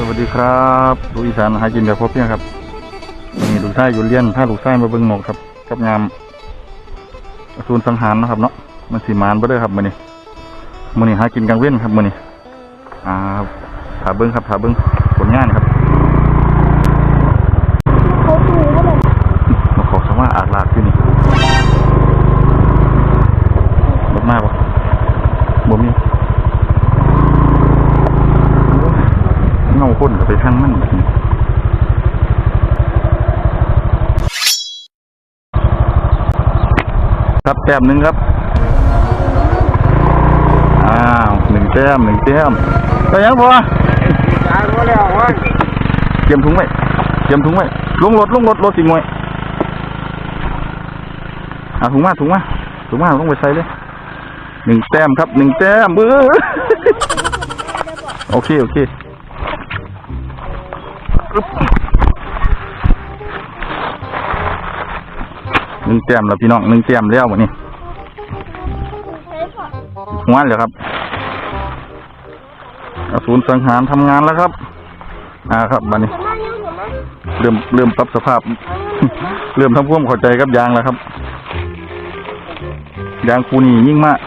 สวัสดีครับลูกอีสานหากินแบบพอเพียงครับนี่ลูกไส้อยู่เลี้ยนถ้าลูกไส้มาเบิ้งหนกครับ กับงามศูนย์สังหารนะครับเนาะมันสีมานไปเลยครับมือนี้มือนี้หากินกลางเว้นครับมือนี้อ่าถาเบิ้งครับถาเบิ้งผลงานครับ เขาดูว่าแบบ มาขอสมาอาดลาดที่นี่รถมาบ่บ่มี เงาคนก็ไปทางมันแบบนี้ครับแต้มหนึ่งครับ อ้าวหนึ่งแต้มหนึ่งแต้มไปยังพอตายหมดแล้วเว้ยเตรียมถุงไว้เตรียมถุงไว้ลงรถลงรถรถสิงไว้เอาถุงมาถุงมาถุงมาลงไปใส่เลยหนึ่งแต้มครับหนึ่งแต้มเออโอเค โอเคอึ๊บ หนึ่งแต้มแล้วพี่น้องหนึ่งแต้มแล้ววันนี้ใช้ผ่อนหัวเลยครับศูนย์สังหารทำงานแล้วครับ อ่าครับบันนี้จะมาเยอะกว่ามั้ยเริ่มเริ่มปรับสภาพ เริ่มทำควมเข้าใจกับยางแล้วครับ ยางคูนี่ยิ่งมาก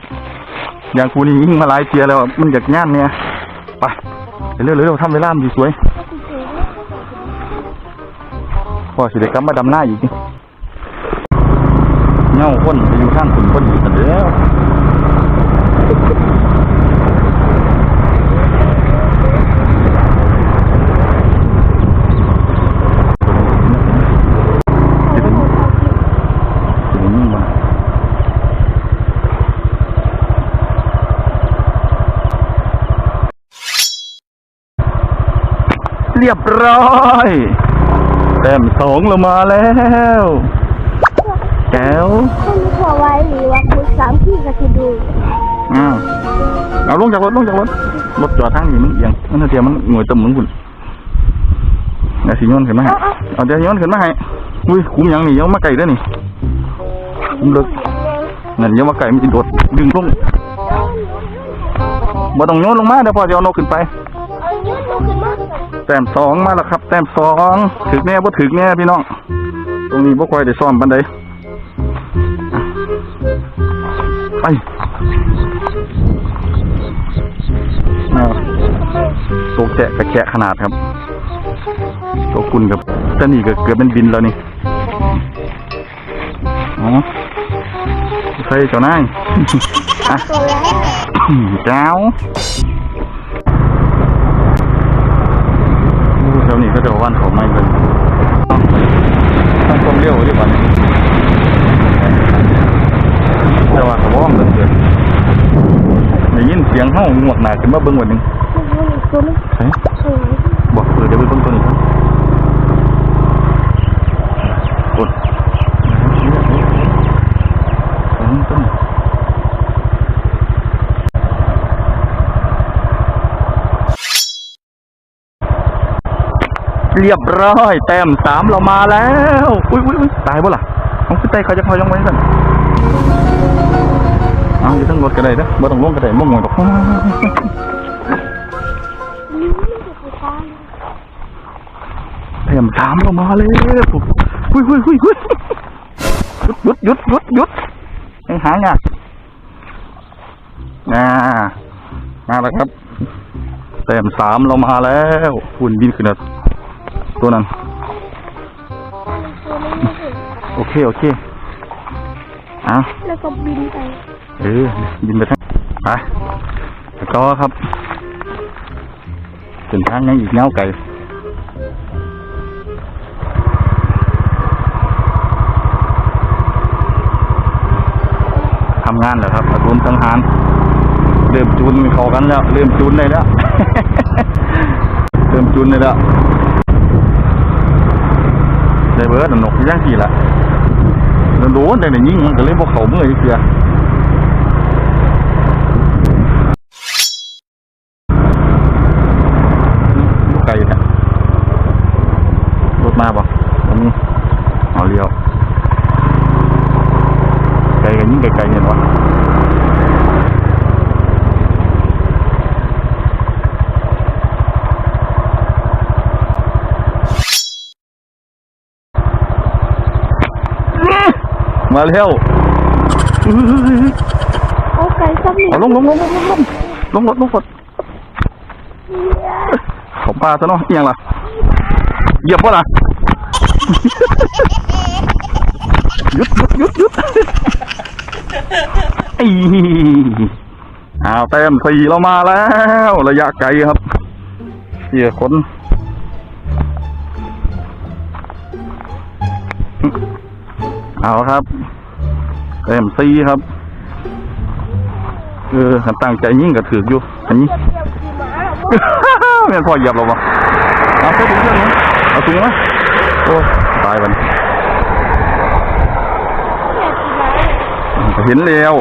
ยางคูนี่ยิ่งมาหลายเทียแล้วมันอยากงานเนี่ยไปเร็วๆเร็วทำเวลามดีสวย พอสิได้กลับมาดำหน้าอีกนี่เงาคนไปอยู่ข้างขุนคนอีกกันเด้อสิได้ยินสิได้ยินบ่นะเรียบร้อย แต้มสองเรามาแล้วแก้วคนที่ขอไว้หรือว่าคุณสามที่ก็คือดูอ้าวเอาลงจากรถลงจากรถรถจอดทางนี้มันเอียงมันเทียมมันหน่วยตำหมึงคุณเดี๋ยวสิโยนขึ้นมาให้เอาเดี๋ยวโยนขึ้นมาให้อุ้ยคุ้มหยังนี่ยังมาไก่เด้อนี่คุ้มเลิกนั่นยังมาไก่มันจะโดดดึงลงบ่ต้องโยนลงมาเดี๋ยวพอจะเอานกขึ้นไป ต้มสองมาแล้วครับ แต้มสองถึกแน่บ่าถึกแน่พี่น้อง ตรงนี้บ่ค่อยได้ซ้อมปานใดไปอ่าตัวแกะกับแกะขนาดครับตัวคุณกับต่นี่ก็เกือบเป็นบินแล้วนี่อ๋อใส่เจ้านายอะตัวแรกเจ้าโอ้แถว นี้ก็จะว่านเขาไม่เลยตั้งความเร็วดีกว่านี้แต่ว่าเขาว่องเหลือเกินได้ยินเสียงเฮ้างวกหนาขึ้นมาเบิ้งวันหนึ่งตัวนี้ใช่สวยบอกเปิดเดี๋ยวไปเบิ้งตัวนี้ครับกดต้นต้น เรียบร้อย แต้มสามเรามาแล้ว อุ้ยอุ้ยอุ้ยตายบ่ล่ะของขึ้นใต้เขาจะคอยยังไว้สั่นเอาอยู่ทั้งรถก็ได้เด้อบ่ต้องลงก็ได้บ่งงดอกลิ้นมันจะไปตายแต้มสามเรามาแล้วอุ้ยอุ้ยอุ้ยอุ้ยหยุดหยุดหยุดหยุดหยุดยังหางอะน่ามาแล้วครับแต้มสามเรามาแล้วหุ่นบินขึ้นแล้ว ตัวนั้นตัวนี้ไม่ถึงโอเค โอเคอะแล้วก็บินไป เออ บินไปทั้งไปไปต่อครับถึงทางยังอีกเงาไก่ทำงานแล้วครับศูนย์สังหารเริ่มจูนเข้ากันแล้ว เริ่มจูนได้แล้ว เริ่มจูนได้แล้ว ได้เบิร์ดนกย่างกี่ละโดนได้แต่ยิงมันก็เลยบอกเขาเมื่อยเสีย ไกลนะรถมาบ่ตรงนี้เอาเลี้ยวไกลกันยิ่งไกลๆเนี่ยวะ มาเร็วอื้อเอาไก่ซ้ำหนึ่งเอาลงลงลงลงลงลงลงรถลงรถขอปลาซะเนาะเอียงล่ะเหยียบวะล่ะหยุดหยุดหยุดหยุดไอ้อ้าวเต็มสี่เรามาแล้ว ระยะไกลครับเสียคน เอาครับเต็มสี่ครับเออตั้งใจยิ่งกับถืออยู่อันนี้เกี่ยวขี่ม้าแม่อเหยียบเราบ่เอาเสื้อถุงเสื้อถุงเอาถุงไหมโอ้ตายมันเห็นแล้ว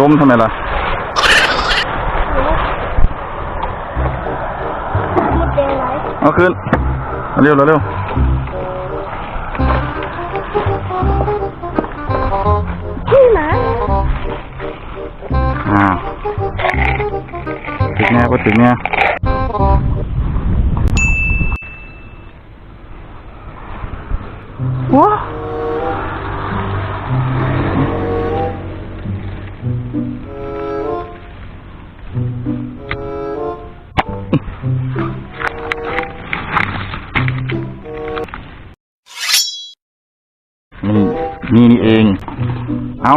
ดมทำไมล่ะเอาขึ้นเร็วเร็ว ถึงแน่ก็ถึงแน่ว้านี่นี่นี่เอง เอา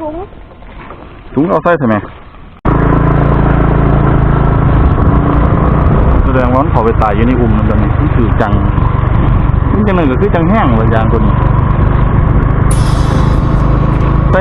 ถุงถุงเอาใส่ทำไมแสดงว่ามันเขาไปตายอยู่ในอุ้มมันตรงนี้มันคือจังมันจังหนึ่งก็คือจังแห้งเลยยางตัวนี้ไป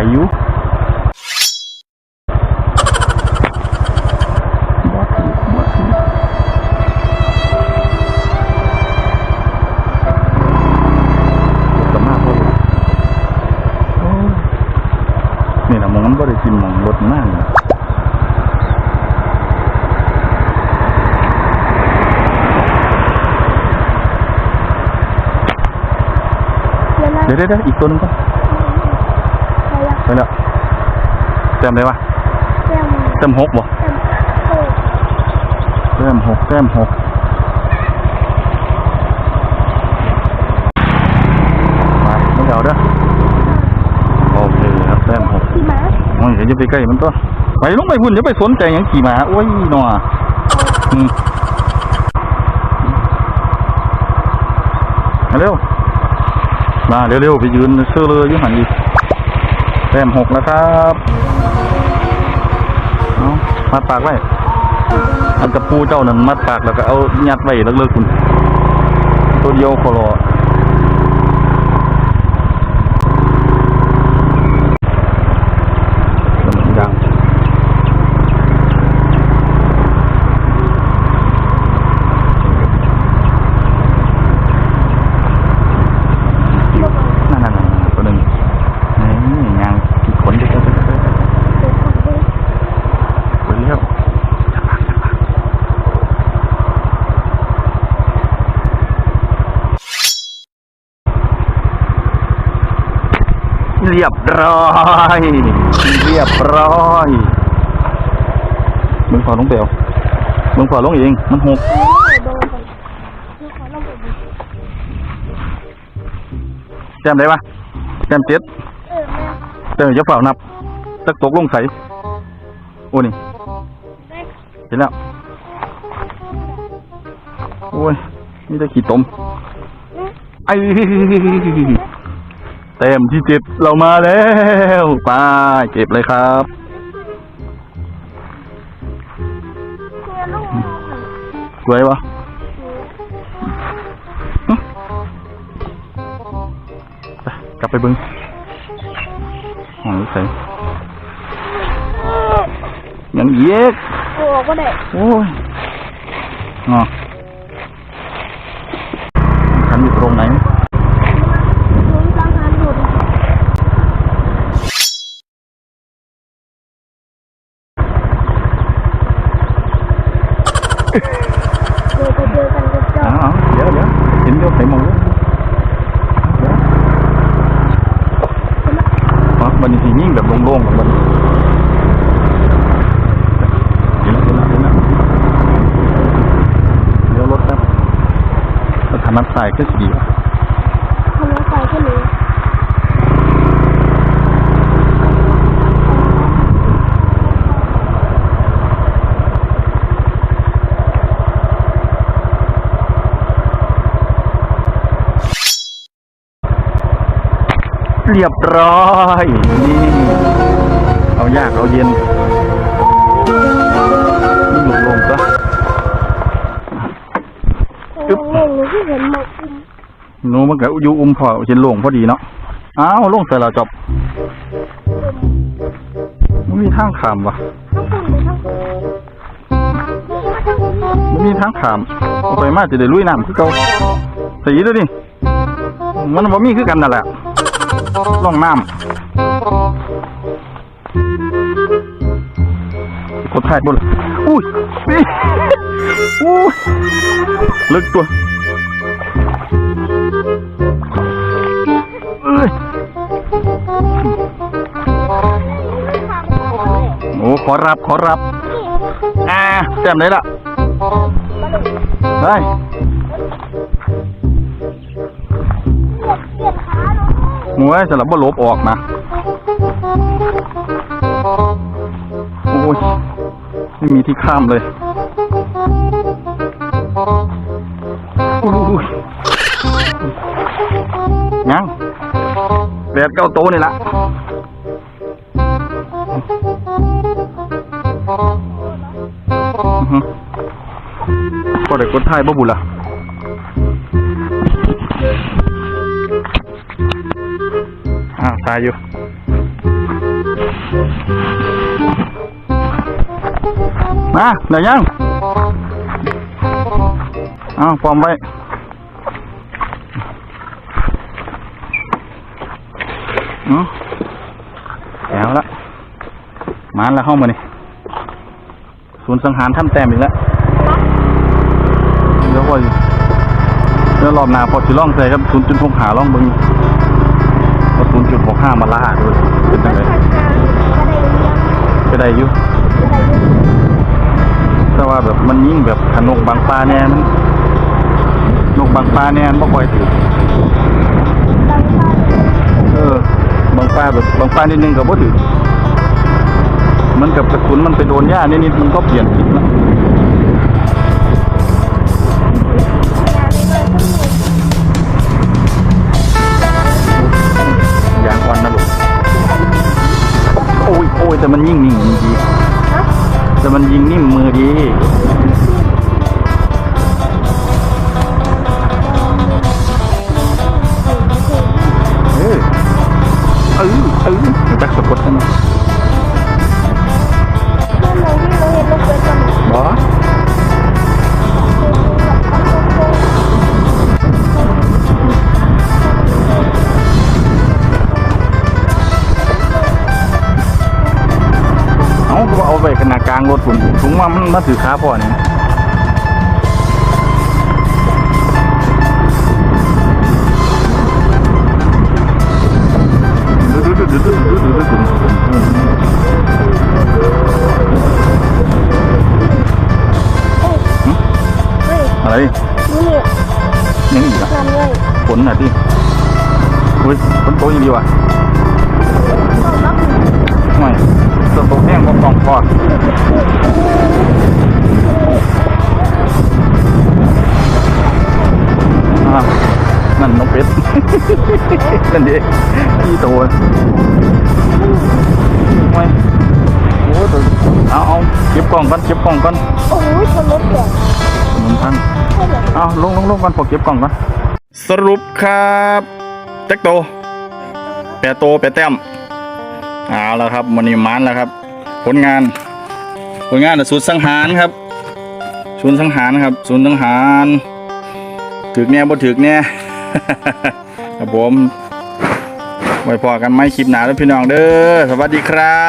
ไกลอยู่บ่ถือบ่ถือสมากพอดีโอ้ยนี่นะหมองมันบ่ได้กินหมองรถมากนะเดี๋ยวนะเดี๋ยวเดี๋ยวเดี๋ยวอีกตัวหนึงก็อะ ไรอะไปแล้วแต้มได้ปะแก้มแต้มหกบ่แก้มโอ้แต้มหกแต้มหกมาไม่เอาเด้อโอเคครับแต้มหกขี่ม้าโอ้ยเดี๋ยวจะไปใกล้มันตัวไปลงไปพุ่นจะไปสนใจยังขี่หมาโอ้ยหนออืมเร็วมาเร็วๆไปยืนเชื่อเลยยืนหันอีก เต็มหกแล้วครับเอามัดปากไว้เอากระปูเจ้านั่นมัดปากแล้วก็เอายัดไว้เลิกๆคุณตัวเดียวขอรอดัง นั่นนั่นนั่นตัวหนึ่งนี่ยางขีดขนเด็กเด็กเด็กเด็ก เดี๋ยวขับไป ไปเลี้ยวเรียบร้อยเรียบร้อยมึงพอลงเปลวมึงพอลงเองมันหกไม่โดนกันลูกขอลงไปดูแต้มได้ปะแต้มเจ็ดเออแม่แต้มจะเฝ้านับตักตกลงใสโอ้นี่แม่เห็นแล้วโอ้ยมีแต่ขี้ตมเไอ้ เต็มที่เจ็บเรามาแล้วไปเก็บเลยครับเนี่ยลูกสวยวะหึไปกลับไปเบึงห้องนี้ใส่ยังเย็กโอ้ก็ได้โอ้ยอ๋อฉันอยู่ตรงไหน ลุงสังหารหลุด เจอกันเจอกันกับเจ้าอ้าวเดี๋ยวเดี๋ยวเห็นยวใส่หมดเลยเดี๋ยวอ๋อวันนี้สิยิ่งแบบโล่งๆมันเห็นแล้วเห็นแล้วนแล้วเดี๋ยวรถแป๊บรถถนัดสายก็สิดีว่ะ ทำแล้วใส่แค่นี้ เรียบร้อยนี่เอายากเอาเย็นนี่โล่งๆซะโอ้โหหนูที่เห็นหมดอุ้มหนูมันก็อยู่อุ้มพอเห็นโล่งพอดีเนาะอ้าวโล่งใส่เราจบมันมีทางขามวะทั้งคนเลยทั้งคนทั้งคนมันมีทางขามเอาไปมาจะได้ลุยน้ำคือเก่าสีด้วยดิมันบ่มีคือกันนั่นแหละ ล่องน้ำกดถ่ายบนอุ้ยอุ้ยลึกตัวโอ้ขอรับ ขอรับ อ่าแจ่มเลยล่ะไป งหนูไอ้สลับว่าลบออกนะโอ้ยไม่มีที่ข้ามเลยยังแดดเก้าโตวนี่ละก็ได้กดท้ายบ่บุล่ะาอยู่มาเดี๋ยวยังอ้าวปลอมไว้อือแล้วละมาแล้วห้องมานี่ศูนย์สังหารทำแต้มอีกแล้วเดี๋ยวพออยู่เดี๋ยวรอบหน้าพอสิล่องใส่ครับศูนย์จุดหกหาล่องบึง จุดหกห้ามาล่าด้วยเป็นยังไงก็ได้เลี้ยงก็ได้อยู่ก็ได้เลี้ยงแต่ว่าแบบมันยิ่งแบบขนกบางปลาแน่มันนกบางปลาแน่มันบ่ค่อยถือดังฟ้าเออบางปลาแบบบางปลานิดนึงก็บ่ถือมันกับกระสุนมันไปโดนหญ้านิดๆมันก็เปลี่ยนทิศละ มันยิ่งนิ่งดีฮะแต่มันยิงนิ่มมือดีเออเออเออจักสะกดให้มันเขนาดกลางรถปุ่นถุงว่ามันมาถือขาพ่อเนี่ยอะไรนี่ยังอีกอะทำเลยฝนน่ะที่อุ้ยฝนโตยังดีว่ะ ตัวโตแห้งก็ต้องพอดนั่นน้องเป็ด นั่นดิพี่โตโอ้ยโอ้ตัวเอาเอาเก็บกล่องก่อนเก็บกล่องก่อนโอ้ยชนรถแก่หมุนพันใช่เอเอาลงลงลงก่อนพอเก็บกล่องก่อนสรุปครับแจ็คโตแปดโตแปดแต้ม เอาแล้วครับมันนี่มันแล้วครับ ผลงาน ผลงานน่ะศูนย์สังหารครับศูนย์สังหารครับศูนย์สังหารถึกแน่บ่ถึกเน่ครับผมไว้พอกันไหมคลิปหนาแล้วพี่น้องเด้อสวัสดีครับ